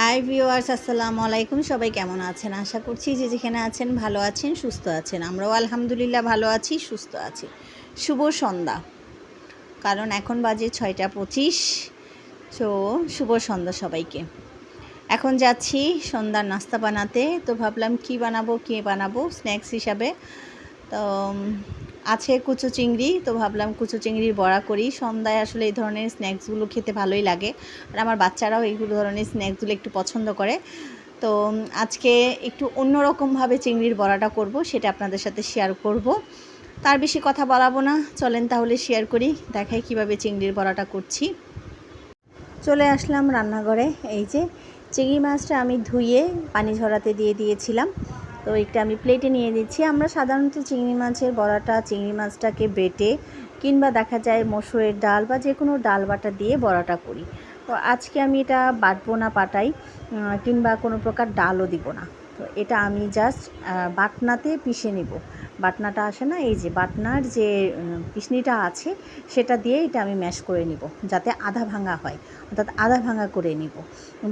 Hi viewers আসসালামু আলাইকুম। সবাই কেমন আছেন? আশা করছি যে যেখানে আছেন ভালো আছেন, সুস্থ আছেন। আমরাও আলহামদুলিল্লাহ ভালো আছি, সুস্থ আছি। শুভ সন্ধ্যা। কারণ এখন বাজে ছয়টা পঁচিশ, তো শুভ সন্ধ্যা সবাইকে। এখন যাচ্ছি সন্ধ্যার নাস্তা বানাতে। তো ভাবলাম কি বানাবো কি বানাবো স্ন্যাক্স হিসাবে। তো আছে কুচু চিংড়ি, তো ভাবলাম কুচু চিংড়ির বড়া করি। সন্ধ্যায় আসলে এই ধরনের স্ন্যাক্সগুলো খেতে ভালোই লাগে। আর আমার বাচ্চারাও এইগুলো ধরনের স্ন্যাক্সগুলো একটু পছন্দ করে। তো আজকে একটু অন্যরকমভাবে চিংড়ির বড়াটা করব, সেটা আপনাদের সাথে শেয়ার করব। তার বেশি কথা বলাবো না। চলেন তাহলে শেয়ার করি, দেখাই কীভাবে চিংড়ির বড়াটা করছি। চলে আসলাম রান্নাঘরে। এই যে চিংড়ি মাছটা আমি ধুয়ে পানি ঝরাতে দিয়ে দিয়েছিলাম। তো এটা আমি প্লেটে নিয়ে দিচ্ছি আমরা সাধারণত চিংড়ি মাছের বড়াটা, চিংড়ি মাছটাকে বেটে কিংবা দেখা যায় মসুরের ডাল বা যে কোনো ডাল বাটা দিয়ে বড়াটা করি। তো আজকে আমি এটা বাটবো না পাটাই কিংবা কোনো প্রকার ডালও দিব না। তো এটা আমি জাস্ট বাটনাতে পিষে নিব। বাটনাটা আসে না, এই যে বাটনার যে পিসনিটা আছে, সেটা দিয়ে এটা আমি ম্যাশ করে নিব, যাতে আধা ভাঙা হয়, অর্থাৎ আধা ভাঙা করে নিব।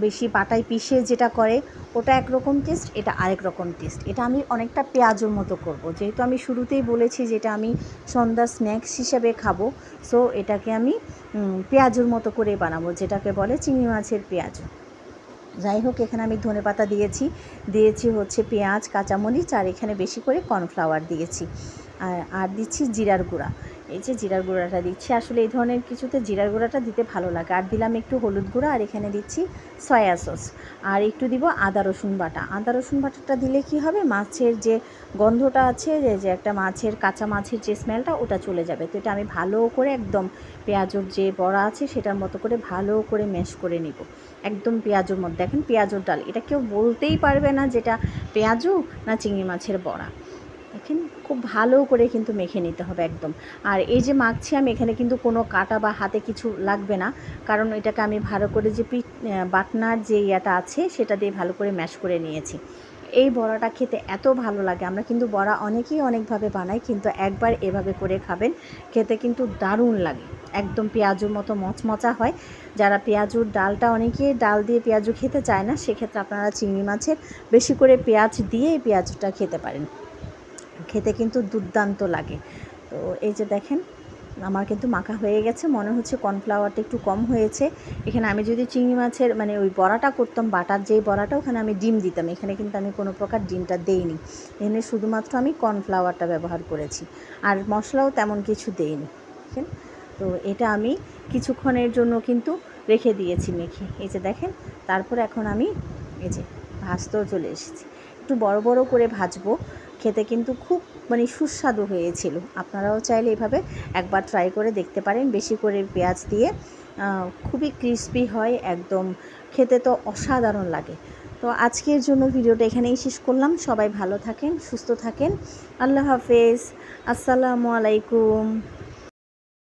বেশি পাটায় পিষে যেটা করে, ওটা একরকম টেস্ট, এটা আরেক রকম টেস্ট। এটা আমি অনেকটা পেঁয়াজের মতো করব, যেহেতু আমি শুরুতেই বলেছি যেটা আমি সন্ধ্যা স্ন্যাক্স হিসেবে খাব, সো এটাকে আমি পেঁয়াজের মতো করে বানাবো, যেটাকে বলে চিংড়ি মাছের পেঁয়াজ। যাই হোক, এখানে আমি ধনে পাতা দিয়েছি। দিয়েছি হচ্ছে পেঁয়াজ, কাঁচামরিচ, আর এখানে বেশি করে কর্নফ্লাওয়ার দিয়েছি। আর আর দিচ্ছি জিরার গুঁড়া। এই যে জিরার গুঁড়াটা দিচ্ছি। আসলে এই ধরনের কিছুতে জিরার গুঁড়াটা দিতে ভালো লাগে। আর দিলাম একটু হলুদ গুঁড়া আর এখানে দিচ্ছি সয়া সস। আর একটু দিব আদা রসুন বাটা। আদা রসুন বাটাটা দিলে কি হবে? মাছের যে গন্ধটা আছে, যে যে একটা মাছের কাঁচা মাছের যে স্মেলটা, ওটা চলে যাবে। তো এটা আমি ভালো করে একদম পেঁয়াজর যে বড়া আছে, সেটার মতো করে ভালো করে ম্যাশ করে নিব। একদম পেঁয়াজুর মধ্যে। দেখেন পেঁয়াজুর ডাল। এটা কেউ বলতেই পারবে না যেটা পেঁয়াজু না চিংড়ি মাছের বড়া। দেখেন খুব ভালো করে কিন্তু মেখে নিতে হবে একদম। আর এই যে মাখছি আমি, এখানে কিন্তু কোনো কাটা বা হাতে কিছু লাগবে না। কারণ এটাকে আমি ভালো করে যে পিঠ বাটনার যে ইয়াটা আছে, সেটা দিয়ে ভালো করে ম্যাশ করে নিয়েছি। এই বড়াটা খেতে এত ভালো লাগে। আমরা কিন্তু বড়া অনেকেই অনেকভাবে বানাই, কিন্তু একবার এভাবে করে খাবেন, খেতে কিন্তু দারুণ লাগে। একদম পেঁয়াজুর মতো মচমচা হয়। যারা পেঁয়াজুর ডালটা অনেকে ডাল দিয়ে পেঁয়াজু খেতে চায় না, সেক্ষেত্রে আপনারা চিংড়ি মাছের বেশি করে পেঁয়াজ দিয়ে এই পেঁয়াজটা খেতে পারেন। খেতে কিন্তু দুর্দান্ত লাগে। তো এই যে দেখেন, আমার কিন্তু মাখা হয়ে গেছে। মনে হচ্ছে কর্নফ্লাওয়ারটা একটু কম হয়েছে। এখানে আমি যদি চিংড়ি মাছের মানে ওই বড়াটা করতাম, বাটার যেই বড়াটা, ওখানে আমি ডিম দিতাম। এখানে কিন্তু আমি কোনো প্রকার ডিমটা দেইনি। এখানে শুধুমাত্র আমি কর্নফ্লাওয়ারটা ব্যবহার করেছি। আর মশলাও তেমন কিছু দেইনি। দেখেন, তো এটা আমি কিছুক্ষণের জন্য কিন্তু রেখে দিয়েছি মেখে। এই যে দেখেন, তারপর এখন আমি এই যে ভাজতেও চলে এসেছি। একটু বড় বড় করে ভাজবো। খেতে কিন্তু খুব মানে সুস্বাদু হয়েছিল। আপনারাও চাইলে এভাবে একবার ট্রাই করে দেখতে পারেন। বেশি করে পেঁয়াজ দিয়ে খুবই ক্রিস্পি হয়, একদম খেতে তো অসাধারণ লাগে। তো আজকের জন্য ভিডিওটা এখানেই শেষ করলাম। সবাই ভালো থাকেন, সুস্থ থাকেন। আল্লাহ হাফেজ। আসসালামু আলাইকুম।